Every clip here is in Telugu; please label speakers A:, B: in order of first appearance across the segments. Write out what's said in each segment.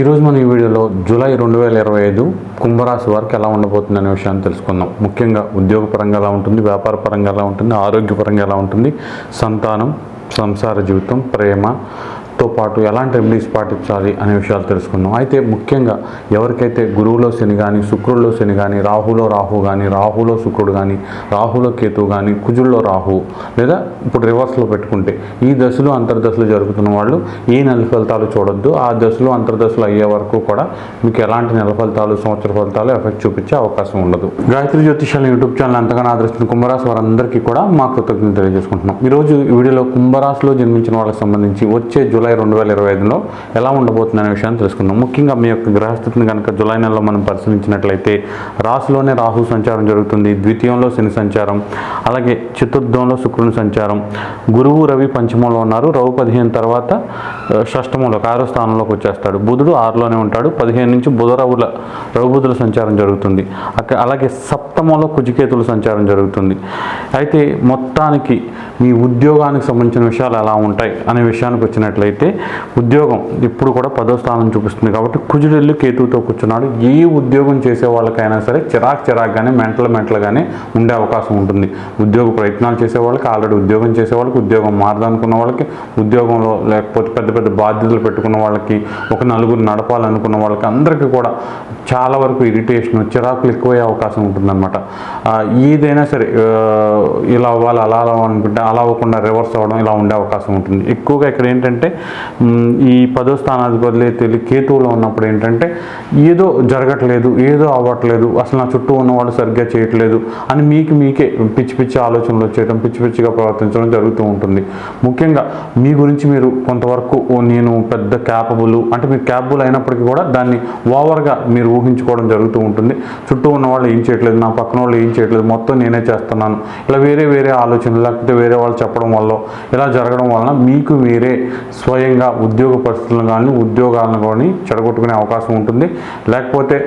A: ఈరోజు మనం ఈ వీడియోలో జూలై రెండు వేల ఇరవై ఐదు కుంభరాశి వారికి ఎలా ఉండబోతుంది అనే విషయాన్ని తెలుసుకుందాం. ముఖ్యంగా ఉద్యోగపరంగా ఎలా ఉంటుంది వ్యాపార పరంగా ఎలా ఉంటుంది ఆరోగ్యపరంగా ఎలా ఉంటుంది సంతానం సంసార జీవితం ప్రేమ తో పాటు ఎలాంటి రెమెడీస్ పాటించాలి అనే విషయాలు తెలుసుకుందాం అయితే ముఖ్యంగా ఎవరికైతే గురువులో శని కానీ శుక్రుల్లో శని కానీ రాహులో రాహు కానీ రాహులో శుక్రుడు కానీ రాహులో కేతు కానీ కుజుల్లో రాహు లేదా ఇప్పుడు రివర్స్లో పెట్టుకుంటే ఈ దశలు అంతర్దశలు జరుగుతున్న వాళ్ళు ఈ నెల ఫలితాలు చూడొద్దు. ఆ దశలు అంతర్దశలు అయ్యే వరకు కూడా మీకు ఎలాంటి నెల ఫలితాలు సంవత్సర ఫలితాలు ఎఫెక్ట్ చూపించే అవకాశం ఉండదు. గాయత్రి జ్యోతిషాల యూట్యూబ్ ఛానల్ ఎంతగానో ఆదరిస్తున్న కుంభరాశి వారందరికీ కూడా మా కృతజ్ఞతలు తెలియజేసుకుంటున్నాం. ఈరోజు ఈ వీడియోలో కుంభరాశిలో జన్మించిన వాళ్ళకి సంబంధించి వచ్చే జూలై రెండు వేల ఇరవై ఐదులో ఎలా ఉండబోతుంది అనే విషయాన్ని తెలుసుకుందాం. ముఖ్యంగా మీ యొక్క గ్రహస్థితిని కనుక జూలై నెలలో మనం పరిశీలించినట్లయితే రాశిలోనే రాహు సంచారం జరుగుతుంది ద్వితీయంలో శని సంచారం అలాగే చతుర్థంలో శుక్రుని సంచారం. గురువు రవి పంచమంలో ఉన్నారు. రవి పదిహేను తర్వాత షష్టమంలో ఆరో స్థానంలోకి వచ్చేస్తాడు. బుధుడు ఆరులోనే ఉంటాడు. పదిహేను నుంచి బుధ రవుల రవి బుధుల సంచారం జరుగుతుంది. అక్కడ అలాగే సప్తమంలో కుజికేతుల సంచారం జరుగుతుంది. అయితే మొత్తానికి మీ ఉద్యోగానికి సంబంధించిన విషయాలు ఎలా ఉంటాయి అనే విషయానికి వచ్చినట్లయితే ఉద్యోగం ఇప్పుడు కూడా పదో స్థానం చూపిస్తుంది కాబట్టి కుజుడెల్లు కేతువుతో కూర్చున్నాడు. ఏ ఉద్యోగం చేసే వాళ్ళకైనా సరే చిరాక్ చిరాక్గానే మెంటల్ మెంటల్గానే ఉండే అవకాశం ఉంటుంది. ఉద్యోగ ప్రయత్నాలు చేసే వాళ్ళకి ఆల్రెడీ ఉద్యోగం చేసే వాళ్ళకి ఉద్యోగం మారదనుకున్న వాళ్ళకి ఉద్యోగంలో లేకపోతే పెద్ద పెద్ద బాధ్యతలు పెట్టుకున్న వాళ్ళకి ఒక నలుగురు నడపాలనుకున్న వాళ్ళకి అందరికీ కూడా చాలా వరకు ఇరిటేషన్ చిరాకులు ఎక్కువయ్యే అవకాశం ఉంటుందన్నమాట. ఏదైనా సరే ఇలా అవ్వాలి అలా అలా అనుకుంటే అలా అవ్వకుండా రివర్స్ అవ్వడం ఇలా ఉండే అవకాశం ఉంటుంది. ఎక్కువగా ఇక్కడ ఏంటంటే ఈ పదో స్థానాధిపతులు తెలియ కేతువులో ఉన్నప్పుడు ఏంటంటే ఏదో జరగట్లేదు ఏదో అవ్వట్లేదు అసలు నా చుట్టూ ఉన్నవాళ్ళు సరిగ్గా చేయట్లేదు అని మీకు మీకే పిచ్చి పిచ్చి ఆలోచనలు వచ్చేయడం పిచ్చి పిచ్చిగా ప్రవర్తించడం జరుగుతూ ఉంటుంది. ముఖ్యంగా మీ గురించి మీరు కొంతవరకు "ఓ, నేను పెద్ద క్యాపబుల్ అంటే మీరు క్యాపబుల్ అయినప్పటికీ కూడా దాన్ని ఓవర్గా మీరు ఊహించుకోవడం జరుగుతూ ఉంటుంది. చుట్టూ ఉన్న వాళ్ళు ఏం చేయట్లేదు నా పక్కన వాళ్ళు ఏం చేయట్లేదు మొత్తం నేనే చేస్తున్నాను. ఇలా వేరే వేరే ఆలోచనలు లేకపోతే వేరే వాళ్ళు చెప్పడం వల్ల ఇలా జరగడం వలన మీకు మీరే స్వయంగా ఉద్యోగ పరిస్థితులను కానీ ఉద్యోగాలను కానీ చెడగొట్టుకునే అవకాశం ఉంటుంది. లేకపోతే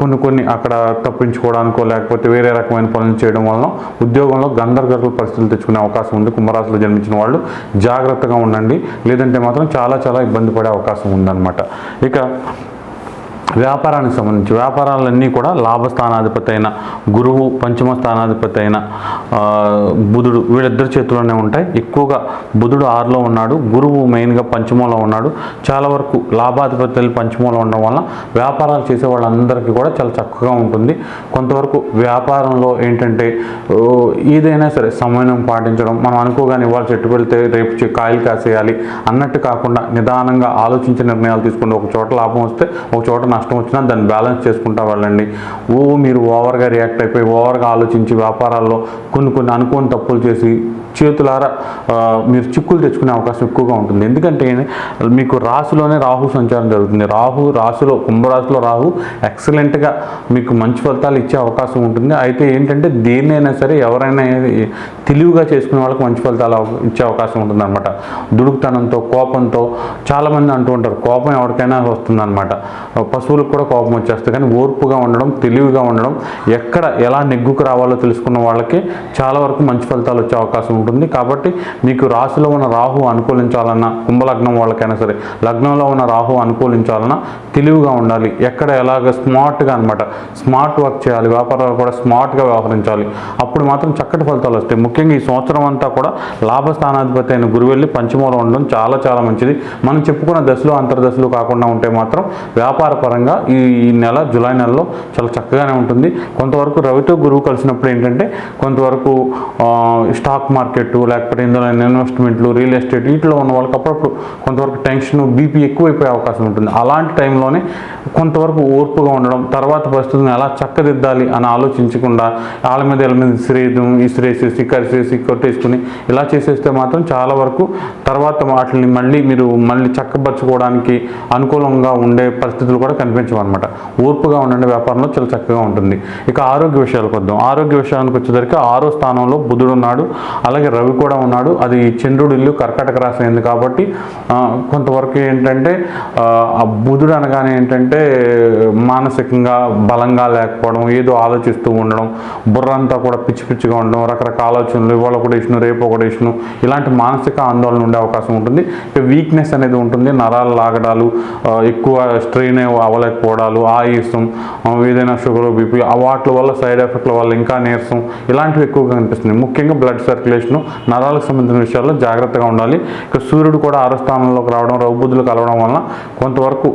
A: కొన్ని కొన్ని అక్కడ తప్పించుకోవడానికో లేకపోతే వేరే రకమైన పనులు చేయడం వలన ఉద్యోగంలో గందరగోళ పరిస్థితులు తెచ్చుకునే అవకాశం ఉంది. కుంభరాశిలో జన్మించిన వాళ్ళు జాగ్రత్తగా ఉండండి. లేదంటే మాత్రం చాలా చాలా ఇబ్బంది పడే అవకాశం ఉందన్నమాట. ఇక వ్యాపారానికి సంబంధించి వ్యాపారాలన్నీ కూడా లాభస్థానాధిపతి అయిన గురువు పంచమ స్థానాధిపతి అయిన బుధుడు వీళ్ళిద్దరి చేతిలోనే ఉంటాయి. ఎక్కువగా బుధుడు ఆరులో ఉన్నాడు గురువు మెయిన్గా పంచమంలో ఉన్నాడు. చాలా వరకు లాభాధిపతులు పంచమంలో ఉండడం వల్ల వ్యాపారాలు చేసే వాళ్ళందరికీ కూడా చాలా చక్కగా ఉంటుంది. కొంతవరకు వ్యాపారంలో ఏంటంటే ఏదైనా సరే సమయం పాటించడం మనం అనుకోగానే ఇవాళ చెట్టు పెడితే రేపు చె- కాయలు కాసేయాలి అన్నట్టు కాకుండా నిదానంగా ఆలోచించే నిర్ణయాలు తీసుకుంటే ఒక చోట లాభం వస్తే ఒక చోట నష్టం వచ్చినా దాన్ని బ్యాలెన్స్ చేసుకుంటా వెళ్ళండి. ఓ మీరు ఓవర్గా రియాక్ట్ అయిపోయి ఓవర్గా ఆలోచించి వ్యాపారాల్లో కొన్ని కొన్ని అనుకోని తప్పులు చేసి చేతులారా మీరు చిక్కులు తెచ్చుకునే అవకాశం ఎక్కువగా ఉంటుంది. ఎందుకంటే మీకు రాశిలోనే రాహు సంచారం జరుగుతుంది. రాహు రాశిలో కుంభరాశిలో రాహు ఎక్సలెంట్గా మీకు మంచి ఫలితాలు ఇచ్చే అవకాశం ఉంటుంది. అయితే ఏంటంటే దేన్నైనా సరే ఎవరైనా తెలివిగా చేసుకునే వాళ్ళకి మంచి ఫలితాలు ఇచ్చే అవకాశం ఉంటుంది అనమాట దుడుకుతనంతో కోపంతో చాలామంది అంటూ ఉంటారు. కోపం ఎవరికైనా వస్తుందన్నమాట. పశువులకు కూడా కోపం వచ్చేస్తుంది. కానీ ఓర్పుగా ఉండడం తెలివిగా ఉండడం ఎక్కడ ఎలా నెగ్గుకు రావాలో తెలుసుకున్న వాళ్ళకి చాలా వరకు మంచి ఫలితాలు వచ్చే అవకాశం ఉంటుంది. కాబట్టి మీకు రాశిలో ఉన్న రాహు అనుకూలించాలన్నా కుంభలగ్నం వాళ్ళకైనా సరే లగ్నంలో ఉన్న రాహు అనుకూలించాలన్నా తెలివిగా ఉండాలి. ఎక్కడ ఎలాగ స్మార్ట్గా అనమాట స్మార్ట్ వర్క్ చేయాలి వ్యాపారాలు కూడా స్మార్ట్గా వ్యవహరించాలి. అప్పుడు మాత్రం చక్కటి ఫలితాలు వస్తాయి. ముఖ్యంగా ఈ సంవత్సరం అంతా కూడా లాభస్థానాధిపతి అయిన గురు వెళ్ళి పంచమంలో ఉండడం చాలా చాలా మంచిది. మనం చెప్పుకున్న దశలు అంతర్దశలు కాకుండా ఉంటే మాత్రం వ్యాపార పరంగా ఈ నెల జూలై నెలలో చాలా చక్కగానే ఉంటుంది. కొంతవరకు రవితో గురువు కలిసినప్పుడు ఏంటంటే కొంతవరకు స్టాక్ మార్కెట్ లేకపోతే ఇందులో ఇన్వెస్ట్మెంట్లు రియల్ ఎస్టేట్ వీటిలో ఉన్న వాళ్ళకి అప్పుడప్పుడు కొంతవరకు టెన్షన్ బీపీ ఎక్కువైపోయే అవకాశం ఉంటుంది. అలాంటి టైంలోనే కొంతవరకు ఓర్పుగా ఉండడం తర్వాత పరిస్థితులను ఎలా చక్కదిద్దాలి అని ఆలోచించకుండా వాళ్ళ మీద వీళ్ళ మీద ఇసిరేయడం ఇసిరేసేసి కరిసేసి కొట్టేసుకుని ఇలా చేసేస్తే మాత్రం చాలా వరకు తర్వాత వాటిని మళ్ళీ మీరు మళ్ళీ చక్కపరచుకోవడానికి అనుకూలంగా ఉండే పరిస్థితులు కూడా కనిపిస్తాయి. కనిపించమన్నమాట ఓర్పుగా ఉండండి వ్యాపారంలో చాలా చక్కగా ఉంటుంది. ఇక ఆరోగ్య విషయాలకు వద్దాం ఆరోగ్య విషయానికి వచ్చేసరికి ఆరో స్థానంలో బుధుడు ఉన్నాడు. అలాగే రవి కూడా ఉన్నాడు. అది చంద్రుడు ఇల్లు కర్కాటక రాశి అయింది కాబట్టి కొంతవరకు ఏంటంటే ఆ, బుధుడు అనగానే ఏంటంటే మానసికంగా బలంగా లేకపోవడం ఏదో ఆలోచిస్తూ ఉండడం బుర్ర అంతా కూడా పిచ్చి పిచ్చిగా ఉండడం రకరకాల ఆలోచనలు ఇవాళ ఒకటి ఇష్టం రేపు ఒకటి ఇష్టం ఇలాంటి మానసిక ఆందోళన ఉండే అవకాశం ఉంటుంది. ఇక వీక్నెస్ అనేది ఉంటుంది. నరాలు లాగడాలు ఎక్కువ స్ట్రెయిన్ అవ్వలేకపోవడాలు ఆయుసం ఏదైనా షుగర్ బీపీ వాటి వల్ల సైడ్ ఎఫెక్ట్ల వల్ల ఇంకా నీరసం ఇలాంటివి ఎక్కువగా కనిపిస్తుంది ముఖ్యంగా బ్లడ్ సర్క్యులేషన్ నరాలకు సంబంధించిన విషయాల్లో జాగ్రత్తగా ఉండాలి. ఇక సూర్యుడు కూడా ఆరస్థానంలోకి రావడం రౌబుద్ధులు కలవడం వల్ల కొంతవరకు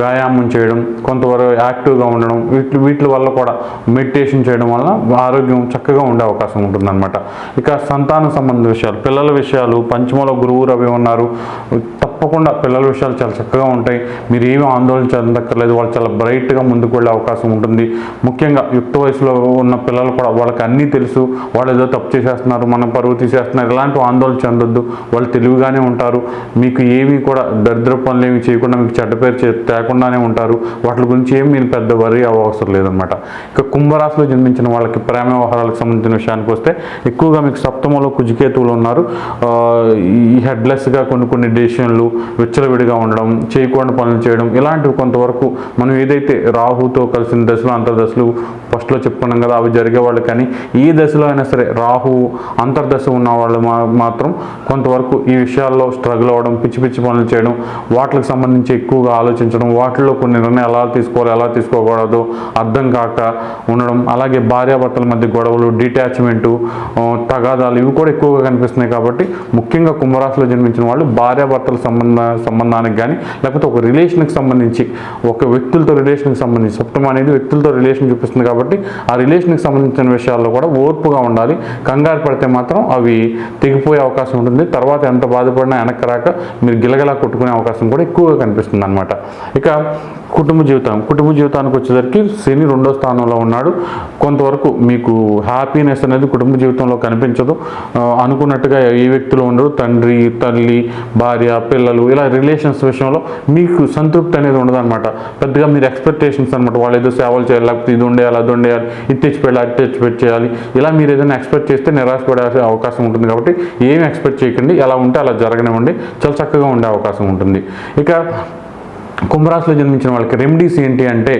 A: వ్యాయామం చేయడం కొంతవరకు యాక్టివ్గా ఉండడం వీటి వీటి వల్ల కూడా మెడిటేషన్ చేయడం వల్ల ఆరోగ్యం చక్కగా ఉండే అవకాశం ఉంటుందన్నమాట. ఇక సంతాన సంబంధ విషయాలు పిల్లల విషయాలు పంచమలో గురువు రవి ఉన్నారు. తప్పకుండా పిల్లల విషయాలు చాలా చక్కగా ఉంటాయి. మీరు ఏమి ఆందోళన చెందక్కర్లేదు వాళ్ళు చాలా బ్రైట్గా ముందుకు వెళ్ళే అవకాశం ఉంటుంది. ముఖ్యంగా యుక్త వయసులో ఉన్న పిల్లలు కూడా వాళ్ళకి అన్నీ తెలుసు. వాళ్ళు ఏదో తప్పు చేసేస్తున్నారు మనం పరువు తీసేస్తున్నారు ఇలాంటి ఆందోళన చెందొద్దు. వాళ్ళు తెలివిగానే ఉంటారు. మీకు ఏమీ కూడా దరిద్ర పనులు ఏమి చేయకుండా మీకు చెడ్డ పేరు తేకుండానే ఉంటారు. వాటి గురించి ఏమి మీరు పెద్ద వరి అవసరం లేదనమాట ఇక కుంభరాశిలో జన్మించిన వాళ్ళకి ప్రేమ వ్యవహారాలకు సంబంధించిన విషయానికి వస్తే ఎక్కువగా మీకు సప్తమంలో కుజికేతువులు ఉన్నారు. ఈ హెడ్లెస్గా కొన్ని కొన్ని డెసిషన్లు విచ్చలవిడిగా ఉండడం చేయకూడని పనులు చేయడం ఇలాంటివి కొంతవరకు మనం ఏదైతే రాహుతో కలిసిన దశలు అంతర్దశలు ఫస్ట్లో చెప్పుకున్నాం కదా అవి జరిగే వాళ్ళు కానీ ఏ దశలో అయినా సరే రాహు అంతర్దశ ఉన్న వాళ్ళు మా మాత్రం కొంతవరకు ఈ విషయాల్లో స్ట్రగుల్ అవ్వడం పిచ్చి పిచ్చి పనులు చేయడం వాటికి సంబంధించి ఎక్కువగా ఆలోచించడం వాటిలో కొన్ని నిర్ణయాలు ఎలా తీసుకోవాలి ఎలా తీసుకోకూడదు అర్థం కాక ఉండడం అలాగే భార్యాభర్తల మధ్య గొడవలు డిటాచ్మెంటు తగాదాలు ఇవి కూడా ఎక్కువగా కనిపిస్తున్నాయి కాబట్టి ముఖ్యంగా కుంభరాశిలో జన్మించిన వాళ్ళు భార్యాభర్తల సంబంధ సంబంధానికి కానీ లేకపోతే ఒక రిలేషన్కి సంబంధించి ఒక వ్యక్తులతో రిలేషన్కి సంబంధించి సప్తమ అనేది వ్యక్తులతో రిలేషన్ చూపిస్తుంది కాబట్టి ఆ రిలేషన్కి సంబంధించిన విషయాల్లో కూడా ఓర్పుగా ఉండాలి. కంగారు పడితే మాత్రం అవి తెగిపోయే అవకాశం ఉంటుంది. తర్వాత ఎంత బాధపడినా వెనక్కి రాక మీరు గిలగలా కొట్టుకునే అవకాశం కూడా ఎక్కువగా కనిపిస్తుంది అనమాట ఇక కుటుంబ జీవితం. కుటుంబ జీవితానికి వచ్చేసరికి శని రెండో స్థానంలో ఉన్నాడు. కొంతవరకు మీకు హ్యాపీనెస్ అనేది కుటుంబ జీవితంలో కనిపించదు. అనుకున్నట్టుగా ఏ వ్యక్తులు ఉండరు తండ్రి తల్లి భార్య పిల్లలు ఇలా రిలేషన్స్ విషయంలో మీకు సంతృప్తి అనేది ఉండదు. అనమాట పెద్దగా మీరు ఎక్స్పెక్టేషన్స్ అనమాట వాళ్ళు ఏదో సేవలు చేయాలి లేకపోతే ఇది ఉండేయాలి అది ఉండేయాలి ఇది తెచ్చిపెట్టాలి అది తెచ్చిపెట్టి చేయాలి. ఇలా మీరు ఏదైనా ఎక్స్పెక్ట్ చేస్తే నిరాశపడే అవకాశం ఉంటుంది కాబట్టి ఏమి ఎక్స్పెక్ట్ చేయకండి. ఎలా ఉంటే అలా జరగనివ్వండి. చాలా చక్కగా ఉండే అవకాశం ఉంటుంది. ఇక కుంభరాశిలో జన్మించిన వాళ్ళకి రెమెడీస్ ఏంటి అంటే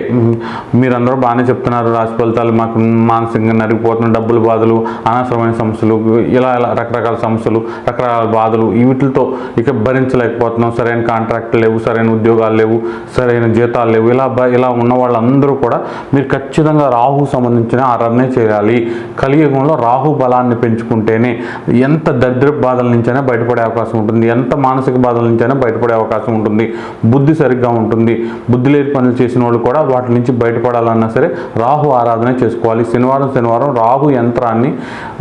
A: మీరందరూ బాగానే చెప్తున్నారు రాశి ఫలితాలు మాకు మానసికంగా నరిగిపోతున్న డబ్బులు బాధలు అనవసరమైన సమస్యలు ఇలా ఇలా రకరకాల సమస్యలు రకరకాల బాధలు వీటితో ఇక భరించలేకపోతున్నాం. సరైన కాంట్రాక్ట్ లేవు సరైన ఉద్యోగాలు లేవు సరైన జీతాలు లేవు ఇలా బ- ఇలా ఉన్న వాళ్ళందరూ కూడా మీరు ఖచ్చితంగా రాహు సంబంధించిన ఆరాధనే చేయాలి. కలియుగంలో రాహు బలాన్ని పెంచుకుంటేనే ఎంత దరిద్ర బాధల నుంచైనా బయటపడే అవకాశం ఉంటుంది ఎంత మానసిక బాధల నుంచైనా బయటపడే అవకాశం ఉంటుంది. బుద్ధి సరిగ్గా ఉంటుంది. బుద్ధి లేని పనులు చేసిన వాళ్ళు కూడా వాటి నుంచి బయటపడాలన్నా సరే రాహు ఆరాధన చేసుకోవాలి. శనివారం శనివారం రాహు యంత్రాన్ని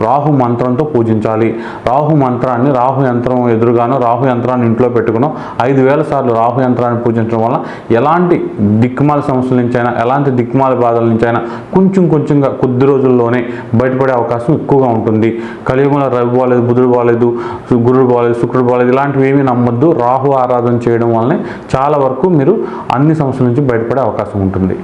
A: రాహు మంత్రంతో పూజించాలి. రాహు మంత్రాన్ని రాహు యంత్రం ఎదురుగాను రాహు యంత్రాన్ని ఇంట్లో పెట్టుకున్నాం ఐదు వేల సార్లు రాహు యంత్రాన్ని పూజించడం వల్ల ఎలాంటి దిక్కుమాల సమస్యల నుంచైనా ఎలాంటి దిక్కుమాల బాధల నుంచైనా కొంచెం కొంచెంగా కొద్ది రోజుల్లోనే బయటపడే అవకాశం ఎక్కువగా ఉంటుంది. కలియుగంలో రవి బాలేదు బుధుడు బాలేదు గురుడు బాలేదు శుక్రుడు బాలేదు ఇలాంటివి ఏమీ నమ్మొద్దు. రాహు ఆరాధన చేయడం వల్లనే చాలా వరకు మీరు అన్ని సమస్యల నుంచి బయటపడే అవకాశం ఉంటుంది.